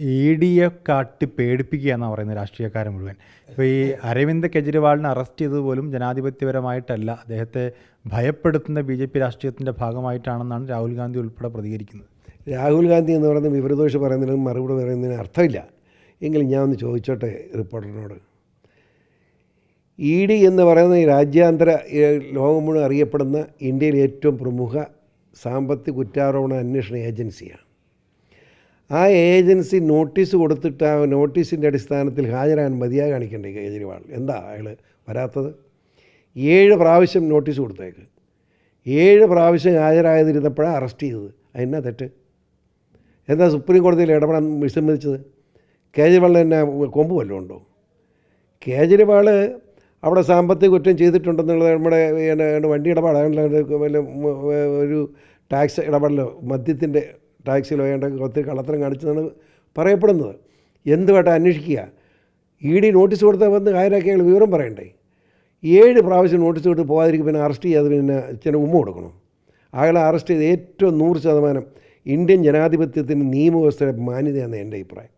E ഡിയെ കാട്ടി പേടിപ്പിക്കുക എന്നാണ് പറയുന്നത് രാഷ്ട്രീയക്കാരൻ മുഴുവൻ. ഇപ്പോൾ ഈ അരവിന്ദ് കെജ്രിവാളിനെ അറസ്റ്റ് ചെയ്തത് പോലും ജനാധിപത്യപരമായിട്ടല്ല. അദ്ദേഹത്തെ ഭയപ്പെടുത്തുന്ന ബി ജെ പി രാഷ്ട്രീയത്തിന്റെ ഭാഗമായിട്ടാണെന്നാണ് രാഹുൽ ഗാന്ധി ഉൾപ്പെടെ പ്രതികരിക്കുന്നത്. രാഹുൽ ഗാന്ധി എന്ന് പറയുന്ന വിവരദോഷ പറയുന്നതിനും മറുപടി പറയുന്നതിന് അർത്ഥമില്ല. എങ്കിലും ഞാൻ ഒന്ന് ചോദിച്ചോട്ടെ റിപ്പോർട്ടറിനോട്. ഇ ഡി എന്ന് പറയുന്ന ഈ രാജ്യാന്തര ലോകം മുഴുവൻ അറിയപ്പെടുന്ന ഇന്ത്യയിലെ ഏറ്റവും പ്രമുഖ സാമ്പത്തിക കുറ്റാരോപണ അന്വേഷണ ഏജൻസിയാണ്. ആ ഏജൻസി നോട്ടീസ് കൊടുത്തിട്ട് ആ നോട്ടീസിന്റെ അടിസ്ഥാനത്തിൽ ഹാജരാകാൻ മതിയായി കാണിക്കണ്ടേ കേജ്രിവാൾ? എന്താ അയാൾ വരാത്തത്? ഏഴ് പ്രാവശ്യം നോട്ടീസ് കൊടുത്തേക്ക്. ഏഴ് പ്രാവശ്യം ഹാജരായതിരുന്നപ്പോഴാണ് അറസ്റ്റ് ചെയ്തത്. അതിനാ തെറ്റ്? എന്താ സുപ്രീം കോടതിയിൽ ഇടപെടാൻ വിസമ്മതിച്ചത്? കേജ്രിവാളിന് തന്നെ കൊമ്പ് വല്ലതും ഉണ്ടോ? കേജ്രിവാൾ അവിടെ സാമ്പത്തിക കുറ്റം ചെയ്തിട്ടുണ്ടെന്നുള്ളത് നമ്മുടെ വണ്ടി ഇടപാടാണല്ലോ ഒരു ടാക്സ് ഇടപാടിലോ? മദ്യത്തിന്റെ ടാക്സിലോ വേണ്ട ഒത്തിരി കള്ളത്തരം കാണിച്ചതാണ് പറയപ്പെടുന്നത്. എന്തുമായിട്ട് അന്വേഷിക്കുക? ഇ ഡി നോട്ടീസ് കൊടുത്താൽ വന്ന് അയാൾ വിവരം പറയണ്ടേ? ഏഴ് പ്രാവശ്യം നോട്ടീസ് കൊടുത്ത് പോകാതിരിക്കും പിന്നെ അറസ്റ്റ് ചെയ്യാതെ പിന്നെ ചില ഉമ്മ കൊടുക്കണം? അയാളെ അറസ്റ്റ് ചെയ്ത് ഏറ്റവും നൂറ് ശതമാനം ഇന്ത്യൻ ജനാധിപത്യത്തിന്റെ നിയമവ്യവസ്ഥയുടെ മാന്യതയാണ് എന്റെ അഭിപ്രായം.